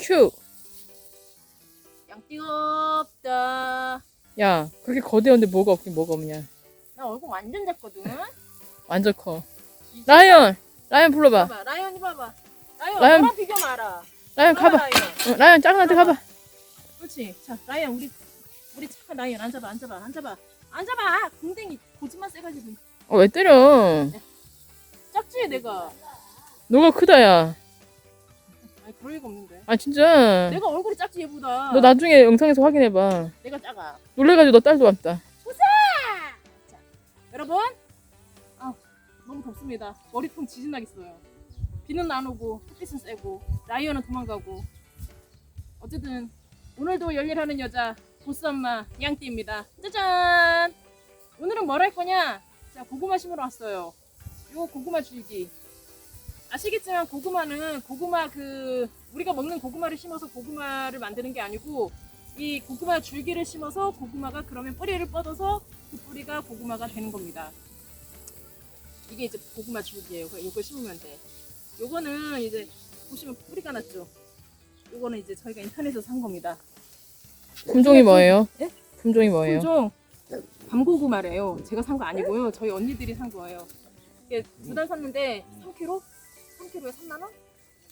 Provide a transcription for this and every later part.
큐. 양띠없다. 야, 그렇게 거대한데 뭐가 없긴 뭐가 없냐. 나 얼굴 완전 작거든. 완전 커. 라이언! 라이언 불러봐. 봐봐, 라이언이 봐봐. 라이언, 라이언. 너랑 비교 마라. 라이언 가봐. 라이언. 어, 라이언 짱한테 가봐. 그렇지. 자, 라이언 우리 우리 착한 라이언 앉아봐, 앉아봐, 앉아봐, 앉아봐. 궁뎅이 고집만 세가지고 어, 왜 때려? 작지 내가. 너가 크다, 야. 그럴 리가 없는데. 아, 진짜. 내가 얼굴이 작지 얘보다. 너 나중에 영상에서 확인해봐. 내가 작아. 놀래가지고 너 딸도 왔다. 자, 여러분. 아, 너무 덥습니다. 머리통 지진 나겠어요. 비는 안 오고 햇빛은 세고 라이언은 도망가고. 어쨌든 오늘도 열일하는 여자 보스 엄마 양띠입니다. 짜잔. 오늘은 뭘 할 거냐? 자, 고구마 심으러 왔어요. 요 고구마 줄기. 아시겠지만 고구마는 고구마 그 우리가 먹는 고구마를 심어서 고구마를 만드는 게 아니고 이 고구마 줄기를 심어서 고구마가 그러면 뿌리를 뻗어서 그 뿌리가 고구마가 되는 겁니다. 이게 이제 고구마 줄기예요. 이걸 심으면 돼. 요거는 이제 보시면 뿌리가 났죠. 요거는 이제 저희가 인터넷에서 산 겁니다. 품종이 뭐예요? 예? 품종이 뭐예요? 품종 밤고구마래요. 제가 산 거 아니고요. 저희 언니들이 산 거예요. 이게 두달 샀는데 3kg? 3kg에 3만 원?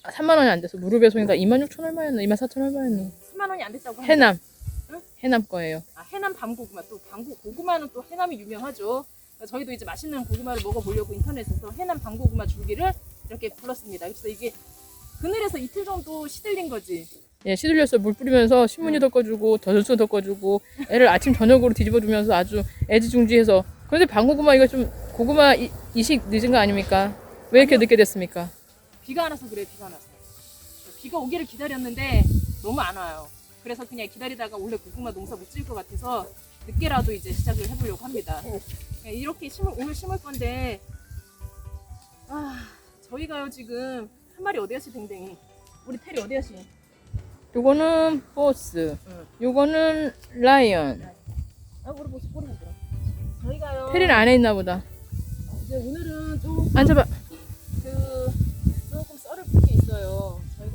아, 3만 원이 안 돼서 무릎 배송이가 2만 6천 얼마였나? 2만 4천 얼마였나? 3만 원이 안 됐다고 합니다. 해남. 응? 해남 거예요. 아, 해남 밤고구마 또 밤고 고구마는 또 해남이 유명하죠. 저희도 이제 맛있는 고구마를 먹어보려고 인터넷에서 해남 밤고구마 줄기를 이렇게 불렀습니다. 그래서 이게 그늘에서 이틀 정도 시들린 거지. 예, 시들려서 물 뿌리면서 신문지 덮어주고 젖수 덮어주고 애를 아침 저녁으로 뒤집어주면서 아주 애지중지해서 그런데 방고구마 이거 좀 고구마 이, 이식 늦은 거 아닙니까? 왜 이렇게 늦게 됐습니까? 비가 안 와서 그래 비가 안 와서. 비가 오기를 기다렸는데 너무 안 와요. 그래서 그냥 기다리다가 원래 고구마 농사 못 지을 것 같아서 늦게라도 이제 시작을 해보려고 합니다. 네, 이렇게 심을 오늘 심을 건데 아 저희가요 지금 한 마리 어디 갔지 댕댕이 우리 테리 어디 갔지? 요거는 보스, 응. 요거는 라이언. 아 우리 보스 꼬리 흔들어. 저희가요 테리는 안에 있나 보다. 이제 오늘은 조금 앉아봐.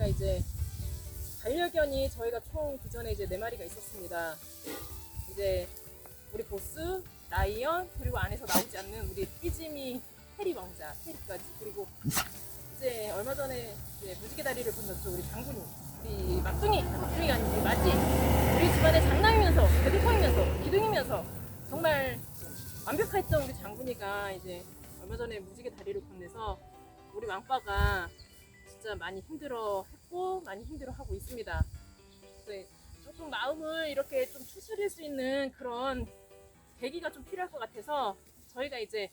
저희가 이제 반려견이 저희가 총 그전에 이제 네 마리가 있었습니다. 이제 우리 보스, 라이언 그리고 안에서 나오지 않는 우리 삐지미 테리 왕자 테리까지 그리고 이제 얼마 전에 이제 무지개 다리를 건넜죠 우리 장군이 우리 막둥이 막둥이가 우리 맞지 우리 집안에 장남이면서 배드퍼이면서 기둥이면서 정말 완벽했던 우리 장군이가 이제 얼마 전에 무지개 다리를 건네서 우리 왕빠가 진짜 많이 힘들어 했고 많이 힘들어 하고 있습니다. 그래서 조금 마음을 이렇게 좀 추스릴 수 있는 그런 계기가 좀 필요할 것 같아서 저희가 이제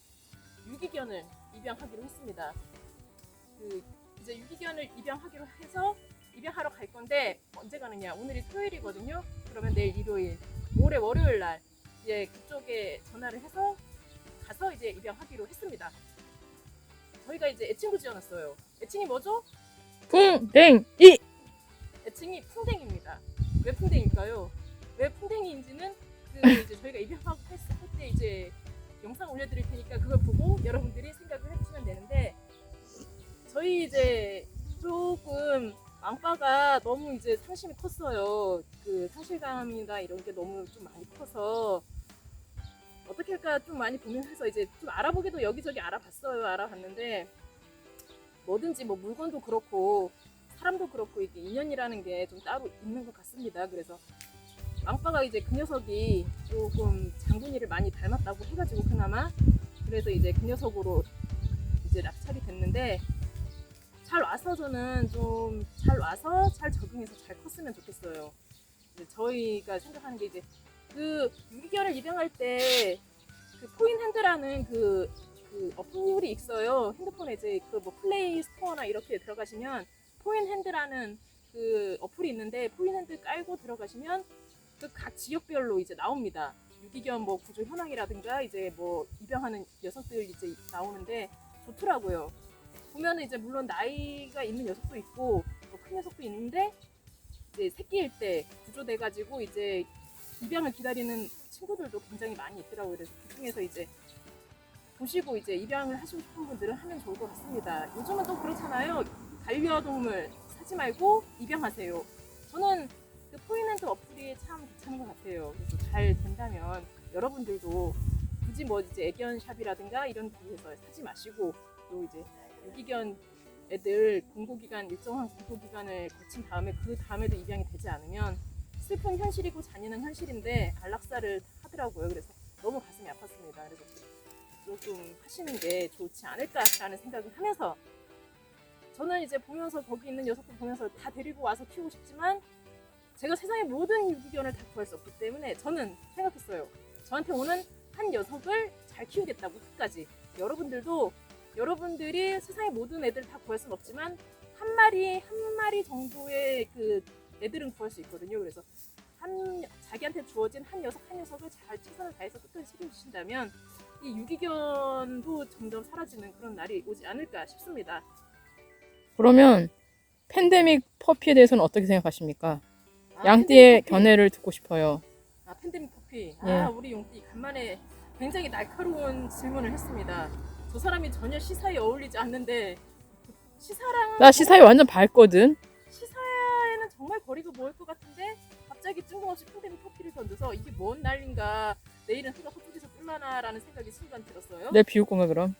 유기견을 입양하기로 했습니다. 그 이제 유기견을 입양하기로 해서 입양하러 갈 건데 언제 가느냐? 오늘이 토요일이거든요. 그러면 내일 일요일, 모레 월요일 날 이제 그쪽에 전화를 해서 가서 이제 입양하기로 했습니다. 저희가 이제 애칭도 지어놨어요. 애칭이 뭐죠? 풍뎅이. 애칭이 풍뎅입니다. 왜 풍뎅일까요? 왜 풍뎅이인지는 그 이제 저희가 입양하고 했을 때 이제 영상 올려드릴 테니까 그걸 보고 여러분들이 생각을 해주시면 되는데 저희 이제 조금 왕빠가 너무 이제 상심이 컸어요. 그 상실감이나 이런 게 너무 좀 많이 커서 어떻게 할까 좀 많이 고민해서 이제 좀 알아보기도 여기저기 알아봤어요. 알아봤는데 뭐든지 뭐 물건도 그렇고 사람도 그렇고 이게 인연이라는 게 좀 따로 있는 것 같습니다. 그래서 왕빠가 이제 그 녀석이 조금 장군이를 많이 닮았다고 해가지고 그나마 그래서 이제 그 녀석으로 이제 낙찰이 됐는데 잘 와서 저는 좀 잘 와서 잘 적응해서 잘 컸으면 좋겠어요. 이제 저희가 생각하는 게 이제 그 유기견을 입양할 때그 포인핸드라는 그, 그 어플이 있어요. 핸드폰에 이제 그 뭐 플레이 스토어나 이렇게 들어가시면 포인 핸드라는 그 어플이 있는데 포인 핸드 깔고 들어가시면 그 각 지역별로 이제 나옵니다. 유기견 뭐 구조 현황이라든가 이제 뭐 입양하는 녀석들 이제 나오는데 좋더라고요. 보면은 이제 물론 나이가 있는 녀석도 있고 뭐 큰 녀석도 있는데 이제 새끼일 때 구조돼가지고 이제 입양을 기다리는 친구들도 굉장히 많이 있더라고요. 그래서 그 중에서 이제 보시고 이제 입양을 하시고 싶은 분들은 하면 좋을 것 같습니다. 요즘은 또 그렇잖아요. 반려동물 하지 말고 입양하세요. 저는 그 포인랜드 어플이 참 괜찮은 것 같아요. 그래서 잘 된다면 여러분들도 굳이 뭐 이제 애견샵이라든가 이런 곳에서 사지 마시고 또 이제 유기견 애들 공고기간 일정한 공고기간을 거친 다음에 그 다음에도 입양이 되지 않으면 슬픈 현실이고 잔인한 현실인데 안락사를 하더라고요. 그래서 너무 가슴이 아팠습니다. 그래서 조금 하시는 게 좋지 않을까라는 생각을 하면서 저는 이제 보면서 거기 있는 녀석들 보면서 다 데리고 와서 키우고 싶지만 제가 세상의 모든 유기견을 다 구할 수 없기 때문에 저는 생각했어요. 저한테 오는 한 녀석을 잘 키우겠다고 끝까지. 여러분들도 여러분들이 세상의 모든 애들 다 구할 수는 없지만 한 마리 한 마리 정도의 그 애들은 구할 수 있거든요. 그래서 한 자기한테 주어진 한 녀석 한 녀석을 잘 최선을 다해서 끝까지 책임지신다면 이 유기견도 점점 사라지는 그런 날이 오지 않을까 싶습니다. 그러면 팬데믹 퍼피에 대해서는 어떻게 생각하십니까? 아, 양띠의 팬데믹. 견해를 듣고 싶어요. 아 팬데믹 커피. 예. 아 우리 용띠 간만에 굉장히 날카로운 질문을 했습니다. 저 사람이 전혀 시사에 어울리지 않는데 시사랑 나 시사에 완전 밝거든. 거리가 멀것 같은데 갑자기 뜬금없이 팬데믹 커피를 던져서 이게 뭔 난리인가 내일은 해가 서쪽에서 뜰라나라는 생각이 순간 들었어요. 내 비울 건가 그럼?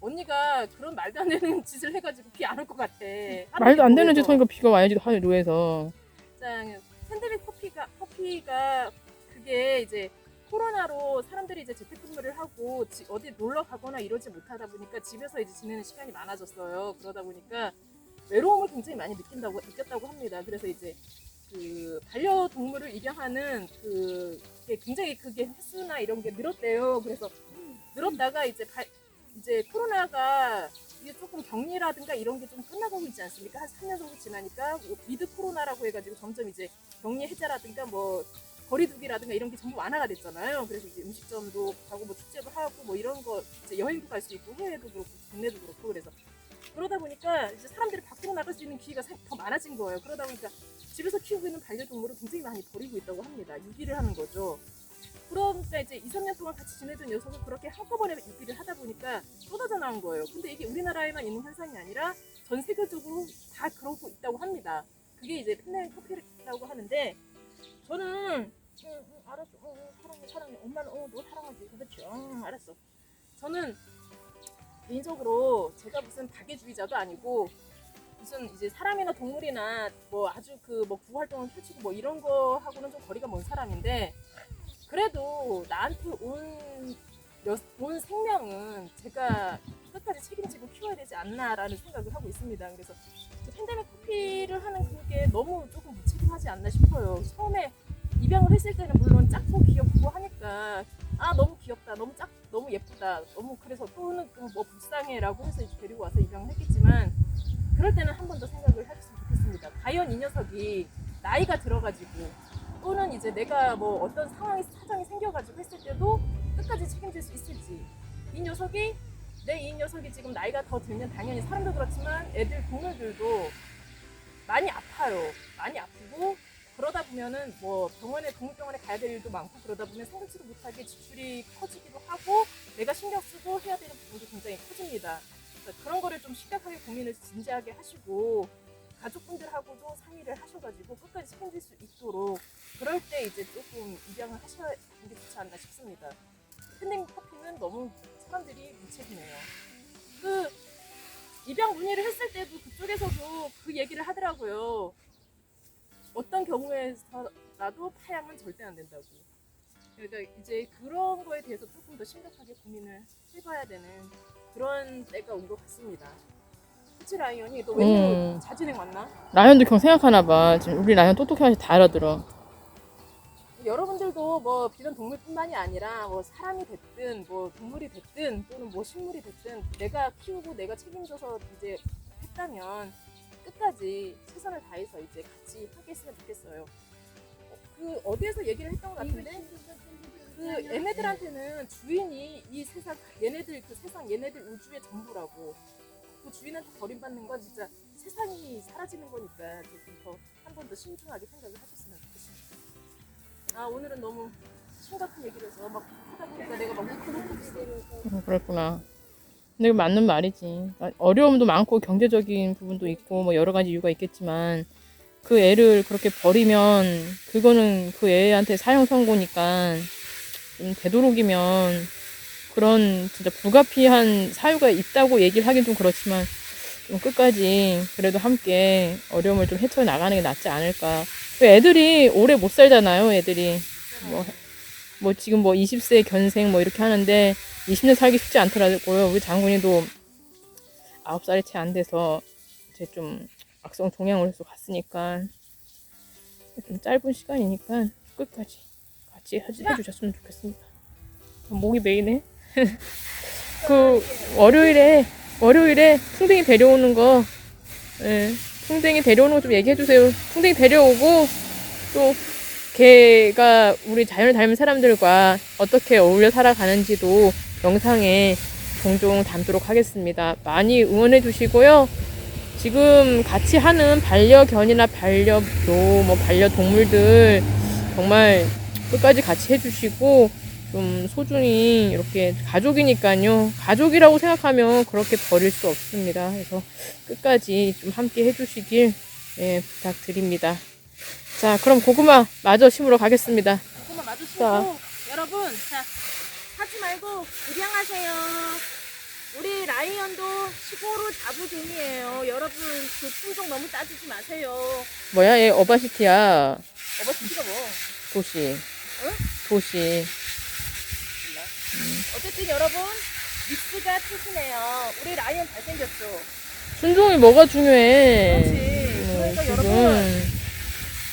언니가 그런 말도 안 되는 짓을 해가지고 비 안 올 것 같아. 말도 안 되는 짓 하니까 비가 와야지 노에서. 장 팬데믹 커피가 커피가 그게 이제 코로나로 사람들이 이제 재택근무를 하고 지- 어디 놀러 가거나 이러지 못하다 보니까 집에서 이제 지내는 시간이 많아졌어요. 그러다 보니까 외로움을 굉장히 많이 느낀다고 느꼈다고 합니다. 그래서 이제 그 반려동물을 입양하는 그게 굉장히 그게 횟수나 이런 게 늘었대요. 그래서 늘었다가 이제 발- 이제 코로나가 이게 조금 격리라든가 이런 게 좀 끝나가고 있지 않습니까? 한 3년 정도 지나니까 뭐 미드 코로나라고 해가지고 점점 이제 격리 해제라든가 뭐 거리두기라든가 이런 게 전부 완화가 됐잖아요. 그래서 이제 음식점도 가고 뭐 축제도 하고 뭐 이런 거 이제 여행도 갈 수 있고 해외도 그렇고 국내도 그렇고 그래서 그러다 보니까 이제 사람들이 밖으로 나갈 수 있는 기회가 사- 더 많아진 거예요. 그러다 보니까 집에서 키우고 있는 반려동물을 굉장히 많이 버리고 있다고 합니다. 유기를 하는 거죠. 그러니까 이제 2, 3년 동안 같이 지내던 녀석을 그렇게 한꺼번에 유기를 하다 보니까 쏟아져 나온 거예요. 근데 이게 우리나라에만 있는 현상이 아니라 전 세계적으로 다 그러고 있다고 합니다. 그게 이제 팬데믹 커피라고 하는데 저는 응, 응, 알았어. 응, 응, 사랑해, 사랑해. 엄마는 어, 너 사랑하지. 그렇죠. 응, 알았어. 저는 개인적으로 제가 무슨 박애주의자도 아니고 무슨 이제 사람이나 동물이나 뭐 아주 그 뭐 구호 활동을 펼치고 뭐 이런 거 하고는 좀 거리가 먼 사람인데 그래도 나한테 온, 여- 온 생명은 제가 끝까지 책임지고 키워야 되지 않나라는 생각을 하고 있습니다. 그래서 그 팬데믹 커피를 하는 그게 너무 조금 무책임하지 않나 싶어요. 처음에 입양을 했을 때는 물론 작고 귀엽고 하니까 아 너무 귀엽다, 너무 작, 너무 예쁘다, 너무 그래서 또는 그뭐 불쌍해라고 해서 데리고 와서 입양을 했겠지만 그럴 때는 한 번 더 생각을 해줬으면 좋겠습니다. 과연 이 녀석이 나이가 들어가지고 또는 이제 내가 뭐 어떤 상황이 사정이 생겨가지고 했을 때도 끝까지 책임질 수 있을지. 이 녀석이 내 이 녀석이 지금 나이가 더 들면 당연히 사람도 그렇지만 애들 동물들도 많이 아파요. 많이 아프고 그러다 보면은 뭐 병원에 동물병원에 가야 될 일도 많고 그러다 보면 생각지도 못하게 지출이 커지기도 하고 내가 신경 쓰고 해야 되는 부분도 굉장히 커집니다 그래서 그런 거를 좀 심각하게 고민을 진지하게 하시고 가족분들하고도 상의를 하셔가지고 끝까지 책임질 수 있도록 그럴 때 이제 조금 입양을 하셔야 게 좋지 않나 싶습니다. 팬데믹 커피는 너무 사람들이 무책임해요. 그 입양 문의를 했을 때도 그쪽에서도 그 얘기를 하더라고요. 어떤 경우에서라도 파양은 절대 안 된다고. 그러니까 이제 그런 거에 대해서 조금 더 심각하게 고민을 해봐야 되는 그런 때가 온 것 같습니다. 그치 라이언이 너 웬일로 음. 자진행 왔나? 라이언도 그냥 생각하나 봐. 지금 우리 라이언 똑똑해서 다 알아들어. 여러분들도 뭐 비단 동물뿐만이 아니라 뭐 사람이 됐든 뭐 동물이 됐든 또는 뭐 식물이 됐든 내가 키우고 내가 책임져서 이제 했다면 끝까지 최선을 다해서 이제 같이 함께 했으면 좋겠어요. 어, 그 어디에서 얘기를 했던 것 같은데 그 얘네들한테는 주인이 이 세상 얘네들 그 세상 얘네들 우주의 전부라고 그 주인한테 버림받는 건 진짜 세상이 사라지는 거니까 조금 더한 번 더 신중하게 생각을 하셨으면 좋겠습니다. 아 오늘은 너무 심각한 얘기를 해서 막 하다 보니까 내가 막 울컥 울컥 있어. 음, 그랬구나. 근데 맞는 말이지. 아, 어려움도 많고 경제적인 부분도 있고 뭐 여러 가지 이유가 있겠지만 그 애를 그렇게 버리면 그거는 그 애한테 사형 선고니까 좀 되도록이면 그런 진짜 불가피한 사유가 있다고 얘기를 하긴 좀 그렇지만 좀 끝까지 그래도 함께 어려움을 좀 헤쳐 나가는 게 낫지 않을까. 또 애들이 오래 못 살잖아요, 애들이. 뭐, 뭐 지금 뭐 20세 견생 뭐 이렇게 하는데 20년 살기 쉽지 않더라고요. 우리 장군이도 9살이 채 안 돼서 이제 좀 악성 종양을 해서 갔으니까 좀 짧은 시간이니까 끝까지 같이 해- 해주셨으면 좋겠습니다. 목이 메이네. 그 월요일에 월요일에 풍뎅이 데려오는 거, 예, 풍뎅이 데려오는 거 좀 얘기해 주세요. 풍뎅이 데려오고 또 걔가 우리 자연을 닮은 사람들과 어떻게 어울려 살아가는지도 영상에 종종 담도록 하겠습니다. 많이 응원해 주시고요. 지금 같이 하는 반려견이나 반려묘, 뭐 반려동물들 정말 끝까지 같이 해주시고 좀 소중히 이렇게 가족이니까요. 가족이라고 생각하면 그렇게 버릴 수 없습니다. 그래서 끝까지 좀 함께 해주시길 예, 부탁드립니다. 자, 그럼 고구마 마저 심으러 가겠습니다. 고구마 마주치고 자. 여러분 자 하지 말고 입양하세요. 우리 라이언도 시골을 다부종이에요. 여러분 그 품종 너무 따지지 마세요. 뭐야, 얘 어바시티야. 어버티가 뭐? 도시. 도시. 어쨌든 여러분 믹스가 튼튼해요. 우리 라이언 잘생겼죠? 순종이 뭐가 중요해. 그렇지. 음, 그러니까 지금. 여러분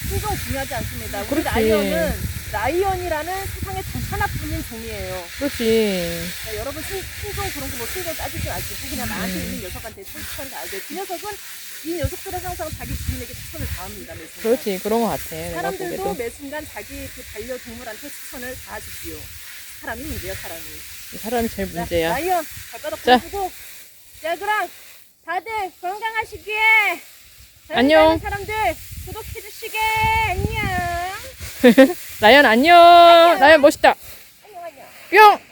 품종 중요하지 않습니다. 우리 그렇지. 라이언은 라이언이라는 세상에 단 하나뿐인 종이에요. 그렇지. 자, 여러분 신, 신종 그런 거뭐 신종 따지지 마시고 그냥 나한테 음. 있는 녀석한테 천천히 돼. 그 녀석은 이 녀석들은 항상 자기 주인에게 최선을 다합니다. 매 순간. 그렇지. 그런 것 같아. 내가 사람들도 보기에도. 매 순간 자기 그 반려동물한테 최선을 다하십시오. 사람이 문제야 사람이. 사람이 제일 자, 문제야. 라이언 발바닥 자. 자 그럼 다들 건강하시기에 안녕. 사는 사람들 구독해 주시게 안녕. 라이언 안녕. 라이언 멋있다. 안녕 안녕. 뿅!